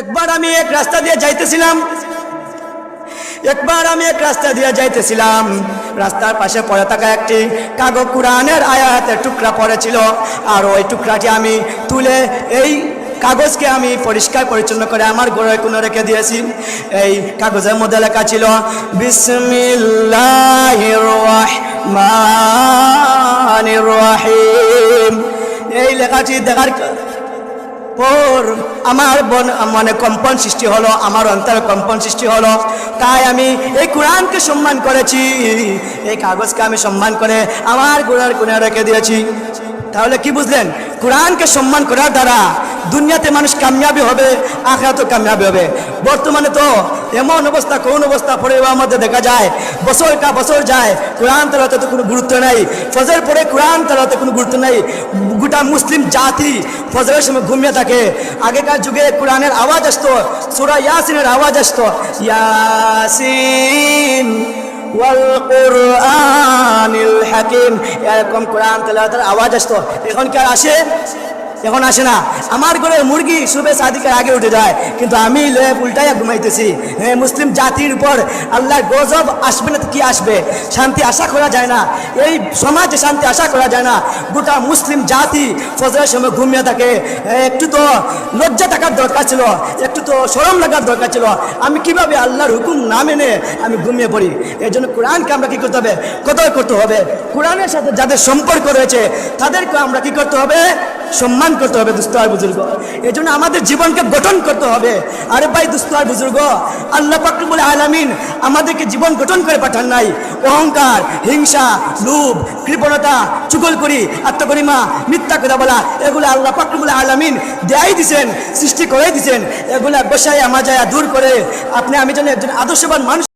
একবার আমি এক রাস্তা দিয়ে যাইতেছিলাম। একবার আমি এক রাস্তা দিয়ে যাইতেছিলাম। রাস্তার পাশে পড়ে থাকা একটি কাগজ কোরআনের আয়াতের টুকরা পড়েছিল। আর ওই টুকরাটি আমি তুলে এই কাগজকে আমি পরিষ্কার পরিচ্ছন্ন করে আমার ঘরে কোনো রেখে দিয়েছি। এই কাগজের মধ্যে লেখা ছিল রহিম। এই লেখাটি দেখার পর আমার মানে কম্পন সৃষ্টি হলো, আমার অন্তরে কম্পন সৃষ্টি হলো। তাই আমি এই কোরআনকে সম্মান করেছি, এই কাগজকে আমি সম্মান করে আমার গোড়ার কোণে রেখে দিয়েছি। তাহলে কি বুঝলেন? কোরআনকে সম্মান করার দ্বারা দুনিয়াতে মানুষ কামিয়াবি হবে আখড়াতেও কামিয়াবি হবে। বর্তমানে তো এমন অবস্থা, কোন অবস্থা পরিবার মধ্যে দেখা যায় বছর কা বছর যায়, কোরআন তালাতে তো কোনো গুরুত্ব নেই। ফজর পরে কোরআন তালাতে কোনো গুরুত্ব নেই। গোটা মুসলিম জাতি ফজরের সময় ঘুমিয়ে থাকে। আগেকার যুগে কোরআনের আওয়াজ আসতো, সুরা ইয়াসিনের আওয়াজ আসতো। ইয়াসিন ওয়াল কোরআন আওয়াজ আসতো। এখন কি আর আসে? এখন আসে না। আমার ঘরের মুরগি শুভে সাদিকের আগে উঠে যায়, কিন্তু আমি লয়ে উল্টাইয়া ঘুমাইতেছি। হ্যাঁ মুসলিম জাতির উপর আল্লাহ গজব আসবে না কি আসবে? শান্তি আশা করা যায় না। এই সমাজে শান্তি আশা করা যায় না। গোটা মুসলিম জাতি ফজরের সময় ঘুমিয়ে থাকে। একটু তো লজ্জা থাকার দরকার ছিল, একটু তো সরম লাগার দরকার ছিল। আমি কীভাবে আল্লাহর হুকুম না মেনে আমি ঘুমিয়ে পড়ি? এই জন্য কোরআনকে আমরা কি করতে হবে? কদর করতে হবে। কোরআনের সাথে যাদের সম্পর্ক রয়েছে, তাদেরকে আমরা কি করতে হবে? সম্মান করতে হবে আর বুজুর্গ। এই জন্য আমাদের জীবনকে গঠন করতে হবে। আরে ভাই আর বুজুর্গ, আল্লাহ পাকরুবুল আলামিন আমাদেরকে জীবন গঠন করে পাঠান নাই। অহংকার, হিংসা, লোভ, কৃপণতা, চুগলকরি, আত্মগরিমা, মিথ্যা কথা বলা, এগুলো আল্লাহ পাকরুবুল আলামিন দেয়াই দিছেন, সৃষ্টি করে দিছেন। এগুলা বসায় আমাজায়া দূর করে। আপনি, আমি যেন একজন আদর্শবান মানুষ